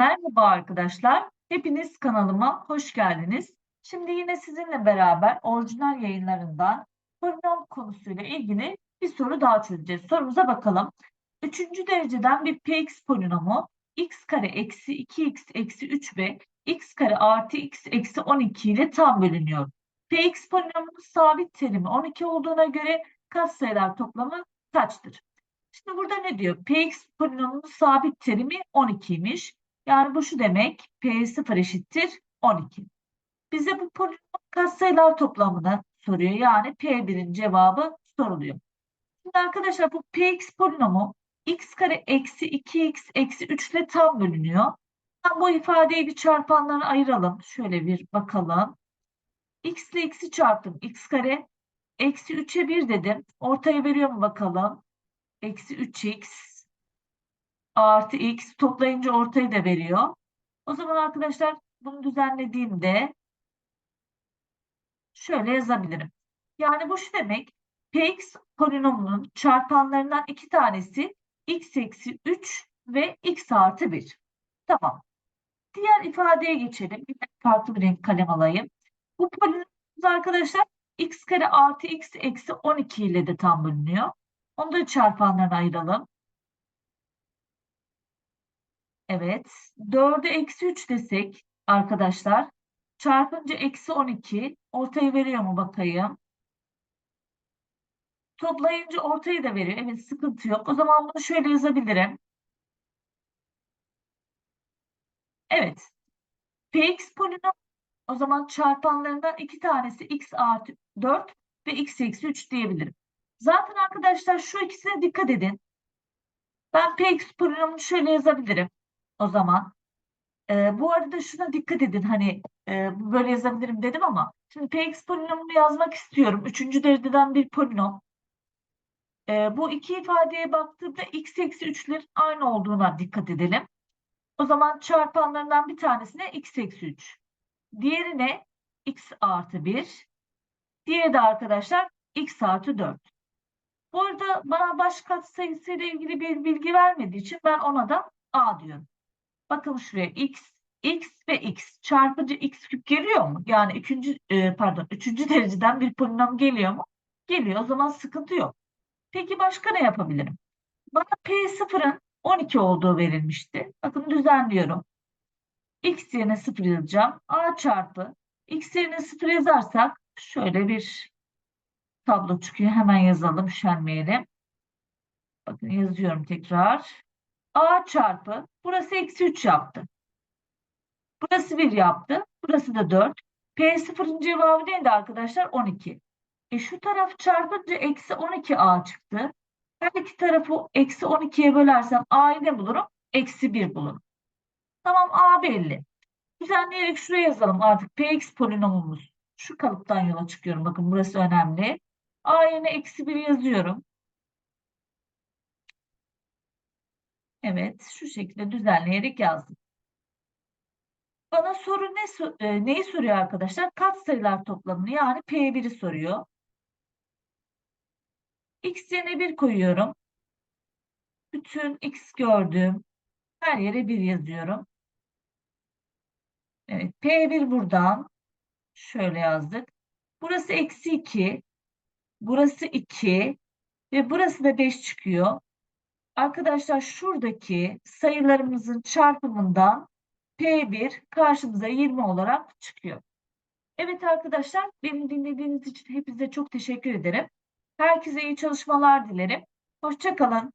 Merhaba arkadaşlar. Hepiniz kanalıma hoş geldiniz. Şimdi yine sizinle beraber orijinal yayınlarından polinom konusuyla ilgili bir soru daha çözeceğiz. Sorumuza bakalım. Üçüncü dereceden bir px polinomu x kare eksi 2x eksi 3 ve x kare artı x eksi 12 ile tam bölünüyor. px polinomunun sabit terimi 12 olduğuna göre katsayılar toplamı kaçtır? Şimdi burada ne diyor? px polinomunun sabit terimi 12'ymiş. Yani bu şu demek P0 eşittir 12. Bize bu polinom katsayılar toplamını soruyor. Yani P1'in cevabı soruluyor. Şimdi arkadaşlar bu Px polinomu x kare eksi 2x eksi 3 ile tam bölünüyor. Ben bu ifadeyi bir çarpanlara ayıralım. Şöyle bir bakalım. x ile x'i çarptım. x kare eksi 3'e 1 dedim. Ortaya veriyor mu bakalım? Eksi 3x artı x toplayınca ortayı da veriyor. O zaman arkadaşlar bunu düzenlediğimde şöyle yazabilirim. Yani bu şu demek px polinomunun çarpanlarından iki tanesi x eksi 3 ve x artı 1. Tamam. Diğer ifadeye geçelim. Bir farklı bir renk kalem alayım. Bu polinomumuz arkadaşlar x kare artı x eksi 12 ile de tam bölünüyor. Onu da çarpanlarına ayıralım. Evet. 4'e eksi 3 desek arkadaşlar. Çarpınca eksi 12. Ortayı veriyor mu bakayım. Toplayınca ortayı da veriyor. Evet sıkıntı yok. O zaman bunu şöyle yazabilirim. Evet. Px polinom o zaman çarpanlarından iki tanesi x artı 4 ve x eksi 3 diyebilirim. Zaten arkadaşlar şu ikisine dikkat edin. Ben Px polinomunu şöyle yazabilirim o zaman. Ee, bu arada şuna dikkat edin hani e, böyle yazabilirim dedim ama şimdi Px polinomunu yazmak istiyorum. Üçüncü dereceden bir polinom. Ee, bu iki ifadeye baktığımda x eksi 3'lerin aynı olduğuna dikkat edelim. O zaman çarpanlarından bir tanesine x eksi 3. Diğerine x artı 1. Diğeri de arkadaşlar x artı 4. Bu arada bana baş katsayısıyla ilgili bir bilgi vermediği için ben ona da a diyorum. Bakın şuraya x, x ve x çarpıcı x küp geliyor mu? Yani ikinci, e, pardon üçüncü dereceden bir polinom geliyor mu? Geliyor. O zaman sıkıntı yok. Peki başka ne yapabilirim? Bana P0'ın 12 olduğu verilmişti. Bakın düzenliyorum. X yerine 0 yazacağım. A çarpı X yerine 0 yazarsak şöyle bir tablo çıkıyor. Hemen yazalım. Üşenmeyelim. Bakın yazıyorum tekrar. A çarpı burası eksi 3 yaptı. Burası 1 yaptı. Burası da 4. P0'ın cevabı neydi arkadaşlar? 12. E şu taraf çarpınca eksi 12A çıktı. Her iki tarafı eksi 12'ye bölersem A'yı ne bulurum? Eksi 1 bulurum. Tamam A belli. Düzenleyerek şuraya yazalım artık Px polinomumuz. Şu kalıptan yola çıkıyorum. Bakın burası önemli. A yerine eksi 1 yazıyorum. Evet, şu şekilde düzenleyerek yazdım. Bana soru ne e, neyi soruyor arkadaşlar? Katsayılar toplamını yani P1'i soruyor. X yerine 1 koyuyorum. Bütün X gördüğüm her yere 1 yazıyorum. Evet, P1 buradan şöyle yazdık. Burası eksi 2. Burası 2. Ve burası da 5 çıkıyor. Arkadaşlar şuradaki sayılarımızın çarpımından P1 karşımıza 20 olarak çıkıyor. Evet arkadaşlar beni dinlediğiniz için hepinize çok teşekkür ederim. Herkese iyi çalışmalar dilerim. Hoşçakalın.